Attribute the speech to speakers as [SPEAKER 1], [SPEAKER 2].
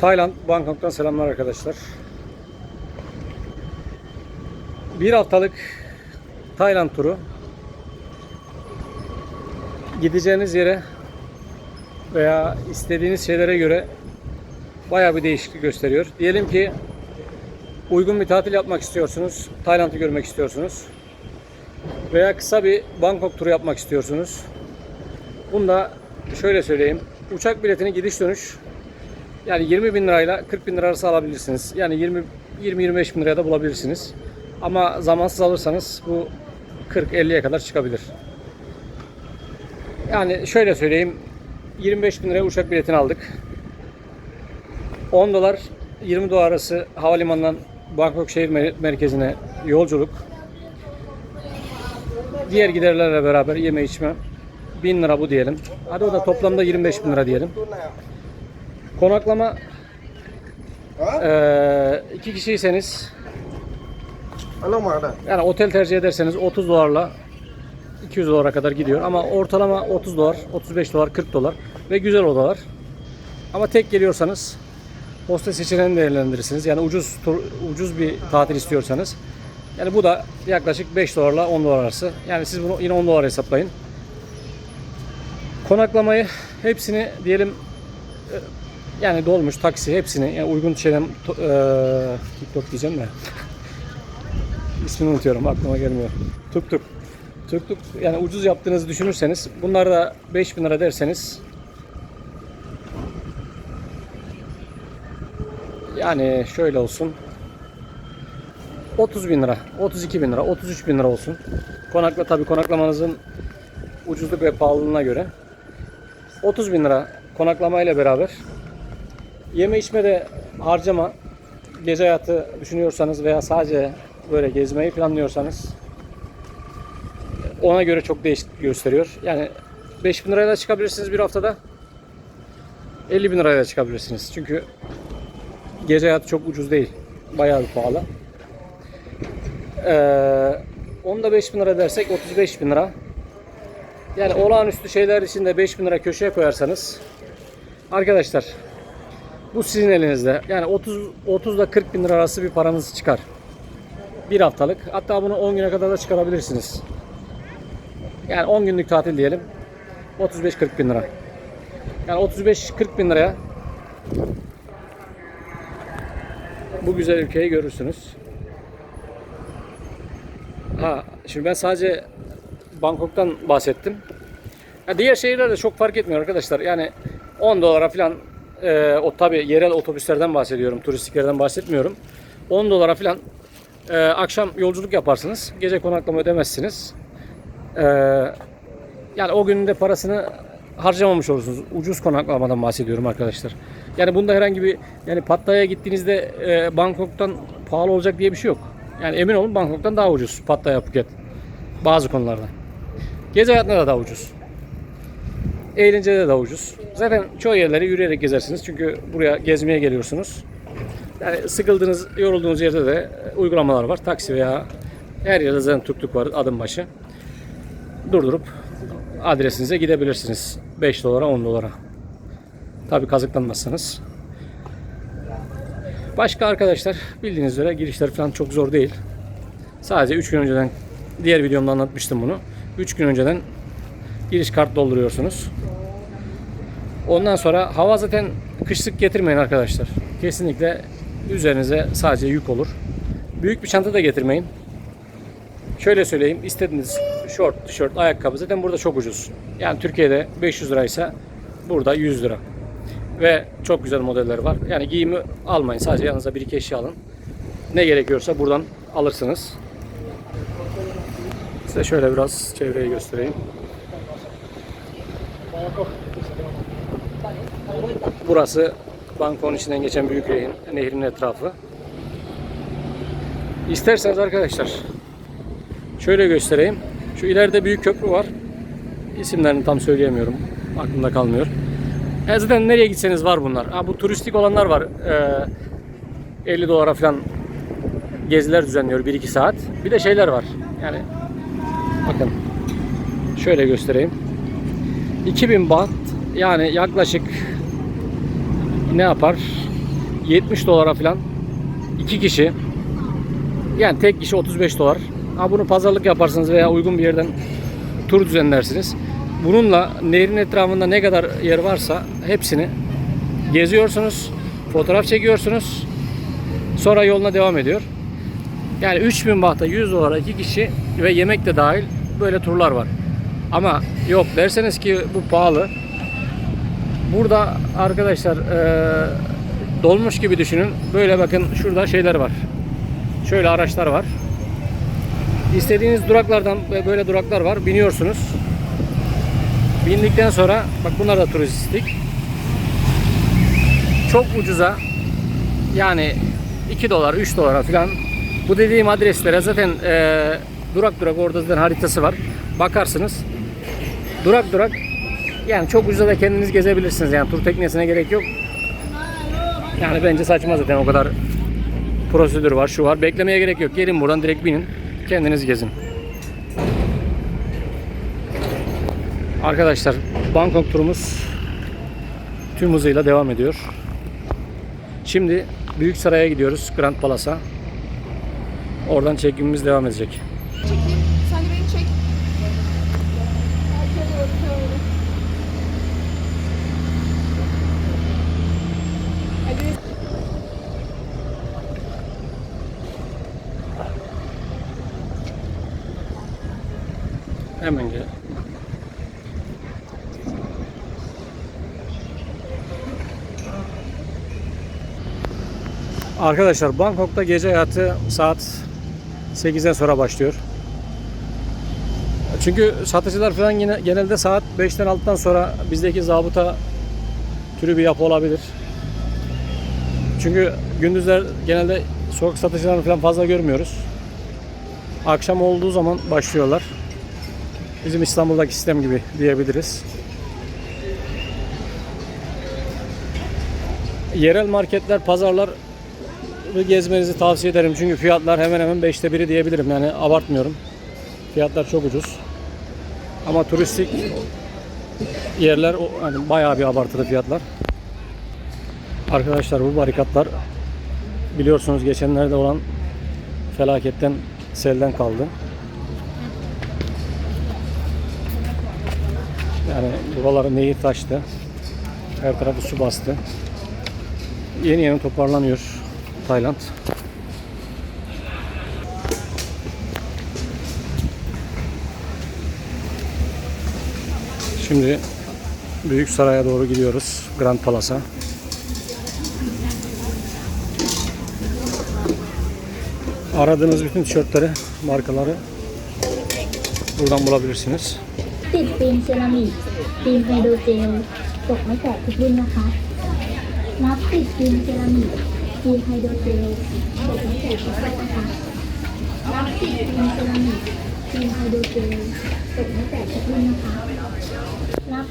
[SPEAKER 1] Tayland, Bangkok'tan selamlar arkadaşlar. Bir haftalık Tayland turu. Gideceğiniz yere veya istediğiniz şeylere göre bayağı bir değişiklik gösteriyor. Diyelim ki uygun bir tatil yapmak istiyorsunuz. Tayland'ı görmek istiyorsunuz. Veya kısa bir Bangkok turu yapmak istiyorsunuz. Bunda şöyle söyleyeyim. Uçak biletini gidiş dönüş yani 20 bin lirayla 40 bin lira arası alabilirsiniz. Yani 20 20-25 bin liraya da bulabilirsiniz. Ama zamansız alırsanız bu 40-50'ye kadar çıkabilir. Yani şöyle söyleyeyim. 25 bin liraya uçak biletini aldık. 10 dolar 20 dolar arası havalimanından Bangkok şehir mer- merkezine yolculuk. Diğer giderlerle beraber yeme içme 1000 lira bu diyelim. Hadi o da toplamda 25 bin lira diyelim. Konaklama eee iki kişiyseniz yani otel tercih ederseniz 30 dolarla 200 dolara kadar gidiyor. Ama ortalama 30 dolar, 35 dolar, 40 dolar ve güzel odalar. Ama tek geliyorsanız hostel seçeneğini değerlendirirsiniz. Yani ucuz tur, ucuz bir tatil istiyorsanız. Yani bu da yaklaşık 5 dolarla 10 dolar arası. Yani siz bunu yine 10 dolar hesaplayın. Konaklamayı hepsini diyelim e, yani dolmuş taksi hepsini yani uygun şeyden e, TikTok diyeceğim de ismini unutuyorum aklıma gelmiyor. Tuk tuk. Tuk tuk yani ucuz yaptığınızı düşünürseniz bunlar da 5000 lira derseniz yani şöyle olsun 30 bin lira, 32 bin lira, 33 bin lira olsun. Konakla tabi konaklamanızın ucuzluk ve pahalılığına göre 30 bin lira konaklama ile beraber yeme içme de harcama gece hayatı düşünüyorsanız veya sadece böyle gezmeyi planlıyorsanız ona göre çok değişiklik gösteriyor. Yani 5 bin lirayla çıkabilirsiniz bir haftada 50 bin lirayla çıkabilirsiniz. Çünkü gece hayatı çok ucuz değil. Bayağı bir pahalı. Ee, onu da 5 bin lira dersek 35 bin lira. Yani olağanüstü şeyler için de 5 bin lira köşeye koyarsanız arkadaşlar bu sizin elinizde. Yani 30 30 ile 40 bin lira arası bir paranız çıkar. Bir haftalık. Hatta bunu 10 güne kadar da çıkarabilirsiniz. Yani 10 günlük tatil diyelim. 35-40 bin lira. Yani 35-40 bin liraya bu güzel ülkeyi görürsünüz. Ha, şimdi ben sadece Bangkok'tan bahsettim. Ya diğer şehirlerde çok fark etmiyor arkadaşlar. Yani 10 dolara falan e, o tabi yerel otobüslerden bahsediyorum. Turistiklerden bahsetmiyorum. 10 dolara falan e, akşam yolculuk yaparsınız. Gece konaklama ödemezsiniz. E, yani o günün de parasını harcamamış olursunuz. Ucuz konaklamadan bahsediyorum arkadaşlar. Yani bunda herhangi bir yani Pattaya'ya gittiğinizde e, Bangkok'tan pahalı olacak diye bir şey yok. Yani emin olun Bangkok'tan daha ucuz Pattaya Phuket. Bazı konularda. Gece hayatında da daha ucuz. Eğlencede de daha ucuz. Zaten çoğu yerleri yürüyerek gezersiniz. Çünkü buraya gezmeye geliyorsunuz. Yani sıkıldığınız, yorulduğunuz yerde de uygulamalar var. Taksi veya her yerde zaten tuk var adım başı. Durdurup adresinize gidebilirsiniz. 5 dolara 10 dolara. Tabi kazıklanmazsanız. Başka arkadaşlar bildiğiniz üzere girişler falan çok zor değil. Sadece 3 gün önceden diğer videomda anlatmıştım bunu. 3 gün önceden giriş kart dolduruyorsunuz. Ondan sonra hava zaten kışlık getirmeyin arkadaşlar. Kesinlikle üzerinize sadece yük olur. Büyük bir çanta da getirmeyin. Şöyle söyleyeyim, istediğiniz şort, tişört, ayakkabı zaten burada çok ucuz. Yani Türkiye'de 500 liraysa burada 100 lira. Ve çok güzel modeller var. Yani giyimi almayın. Sadece yanınıza bir iki eşya alın. Ne gerekiyorsa buradan alırsınız. Size şöyle biraz çevreyi göstereyim. Burası Bangkok'un içinden geçen Büyük Nehir, nehrin etrafı. İsterseniz arkadaşlar şöyle göstereyim. Şu ileride büyük köprü var. İsimlerini tam söyleyemiyorum. Aklımda kalmıyor. E zaten nereye gitseniz var bunlar. Ha, bu turistik olanlar var. Ee, 50 dolara falan geziler düzenliyor 1-2 saat. Bir de şeyler var. Yani bakın şöyle göstereyim. 2000 baht yani yaklaşık ne yapar? 70 dolara falan iki kişi yani tek kişi 35 dolar. Ha bunu pazarlık yaparsınız veya uygun bir yerden tur düzenlersiniz. Bununla nehrin etrafında ne kadar yer varsa hepsini geziyorsunuz, fotoğraf çekiyorsunuz. Sonra yoluna devam ediyor. Yani 3000 bahta 100 dolara iki kişi ve yemek de dahil böyle turlar var. Ama yok derseniz ki bu pahalı. Burada arkadaşlar eee, dolmuş gibi düşünün. Böyle bakın şurada şeyler var. Şöyle araçlar var. İstediğiniz duraklardan ve böyle duraklar var. Biniyorsunuz. Bindikten sonra bak bunlar da turistik. Çok ucuza yani 2 dolar 3 dolara falan bu dediğim adreslere zaten eee, durak durak orada zaten haritası var. Bakarsınız. Durak durak yani çok ucuza da kendiniz gezebilirsiniz. Yani tur teknesine gerek yok. Yani bence saçma zaten o kadar prosedür var, şu var. Beklemeye gerek yok. Gelin buradan direkt binin. Kendiniz gezin. Arkadaşlar Bangkok turumuz tüm hızıyla devam ediyor. Şimdi Büyük Saray'a gidiyoruz. Grand Palace'a. Oradan çekimimiz devam edecek. Hemen gel. Arkadaşlar Bangkok'ta gece hayatı saat 8'den sonra başlıyor. Çünkü satıcılar falan yine genelde saat 5'ten 6'dan sonra bizdeki zabıta türü bir yapı olabilir. Çünkü gündüzler genelde sokak satıcılarını falan fazla görmüyoruz. Akşam olduğu zaman başlıyorlar. Bizim İstanbul'daki sistem gibi diyebiliriz. Yerel marketler, pazarlar gezmenizi tavsiye ederim. Çünkü fiyatlar hemen hemen 5'te biri diyebilirim. Yani abartmıyorum. Fiyatlar çok ucuz. Ama turistik yerler hani bayağı bir abartılı fiyatlar. Arkadaşlar bu barikatlar biliyorsunuz geçenlerde olan felaketten selden kaldı. Yani buraları nehir taştı. Her tarafı su bastı. Yeni yeni toparlanıyor Tayland. Şimdi Büyük Saray'a doğru gidiyoruz. Grand Palace'a. Aradığınız bütün tişörtleri, markaları buradan bulabilirsiniz.
[SPEAKER 2] ติดฟิล์มเซรามิกฟิล์มไฮโดรเจลตกไม่แตกทุกรุ่นนะคะนับติดฟิล์มเซรามิกฟิล์มไฮโดรเจลตกไม่แตกทุกรุ่นนะคะนับติดฟิล์มเซรามิกฟิล์มไฮโดรเจลตกไม่แตกทุกรุ่นนะคะนับ